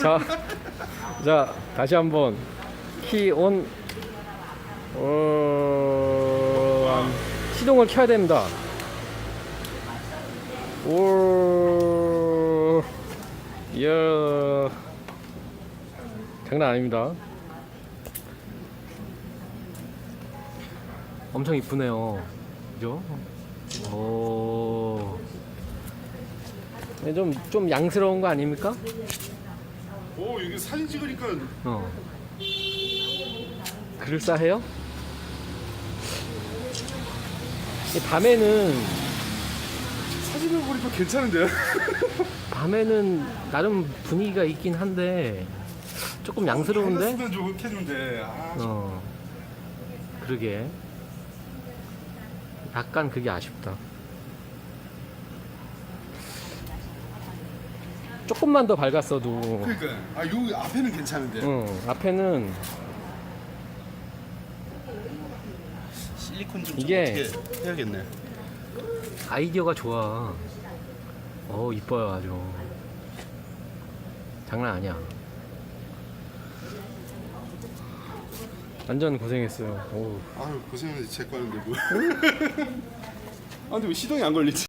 자, 자 다시 한번 키온 어, 시동을 켜야 됩니다. 오, 이야, 장난 아닙니다. 엄청 이쁘네요. 그죠? 오. 네, 좀, 좀 양스러운 거 아닙니까? 오 여기 사진 찍으니까 어. 그럴싸해요? 이 밤에는, 사진을 보니까 괜찮은데요? 밤에는 나름 분위기가 있긴 한데, 조금 양스러운데? 했으면 좋겠는데 아, 어. 그러게. 약간 그게 아쉽다. 조금만 더 밝았어도, 그러니까 아 여기 앞에는 괜찮은데 응, 앞에는 실리콘 좀 이게- 어떻게 해야겠네 아이디어가 좋아. 어, 이뻐요, 아주. 장난 아니야. 완전 고생했어요. 오. 아유 고생했는데 제 거는데 뭐 아 근데 왜 시동이 안 걸리지?